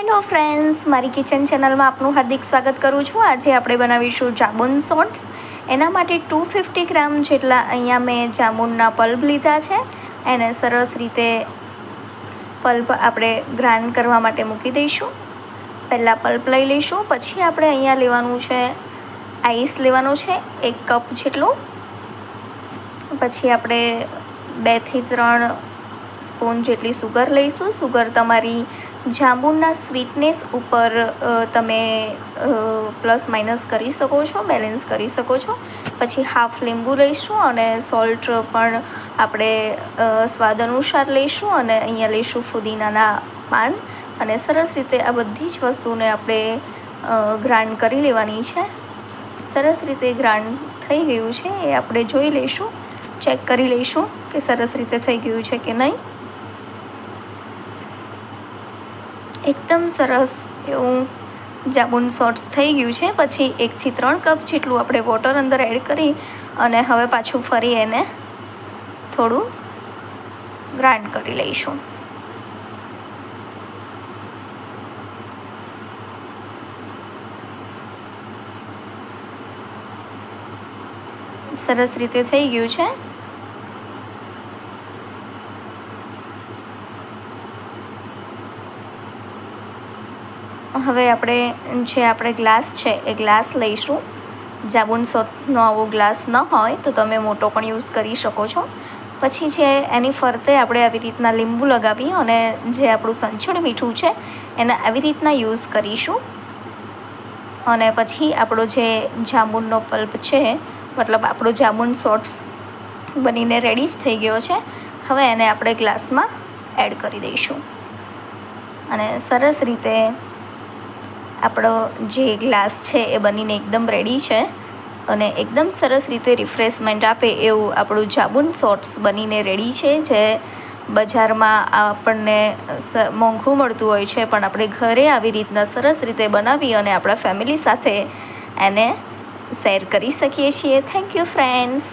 Hello friends મારી kitchen ચેનલમાં આપનું હાર્દિક સ્વાગત કરું છું. આજે આપણે બનાવીશું જાબુન સોટ્સ. એના માટે ટુ ફિફ્ટી ગ્રામ જેટલા અહીંયા મેં જામુનના પલ્પ લીધા છે. એને સરસ રીતે પલ્પ આપણે ગ્રાઇન્ડ કરવા માટે મૂકી દઈશું. પહેલાં પલ્પ લઈ લઈશું. પછી આપણે અહીંયા લેવાનું છે, આઈસ લેવાનો છે, એક કપ જેટલું. પછી આપણે બેથી ત્રણ સ્પૂન જેટલી સુગર લઈશું. સુગર તમારી જાંબુના સ્વીટનેસ ઉપર તમે પ્લસ માઇનસ કરી શકો છો, બેલેન્સ કરી શકો છો. પછી હાફ લીંબુ લઈશું અને સોલ્ટ પણ આપણે સ્વાદ અનુસાર લઈશું અને અહીંયા લઈશું ફુદીનાના પાન. અને સરસ રીતે આ બધી જ વસ્તુને આપણે ગ્રાઇન્ડ કરી લેવાની છે. સરસ રીતે ગ્રાઇન્ડ થઈ ગયું છે. એ આપણે જોઈ લઈશું, ચેક કરી લઈશું કે સરસ રીતે થઈ ગયું છે કે નહીં. એકદમ સરસ એવું જામુન શોર્ટ્સ થઈ ગયું છે. પછી એકથી ત્રણ કપ જેટલું આપણે વોટર અંદર એડ કરી અને હવે પાછું ફરી એને થોડું ગ્રાઇન્ડ કરી લઈશું. સરસ રીતે થઈ ગયું છે. હવે આપણે જે આપણે ગ્લાસ છે એ ગ્લાસ લઈશું. જાબુન સોટનો આવો ગ્લાસ ન હોય તો તમે મોટો પણ યુઝ કરી શકો છો. પછી છે એની ફરતે આપણે આવી રીતના લીંબુ લગાવી અને જે આપણું સંચળ મીઠું છે એને આવી રીતના યુઝ કરીશું. અને પછી આપણો જે જાંબુનનો પલ્પ છે, મતલબ આપણો જાંબુન શોર્ટ્સ બનીને રેડી જ થઈ ગયો છે, હવે એને આપણે ગ્લાસમાં એડ કરી દઈશું. અને સરસ રીતે આપણો જે ગ્લાસ છે એ બનીને એકદમ રેડી છે અને એકદમ સરસ રીતે રિફ્રેશમેન્ટ આપે એવું આપણું જાબુન શોર્ટ્સ બનીને રેડી છે, જે બજારમાં આપણને મોંઘું મળતું હોય છે, પણ આપણે ઘરે આવી રીતના સરસ રીતે બનાવી અને આપણા ફેમિલી સાથે એને શેર કરી શકીએ છીએ. Thank you friends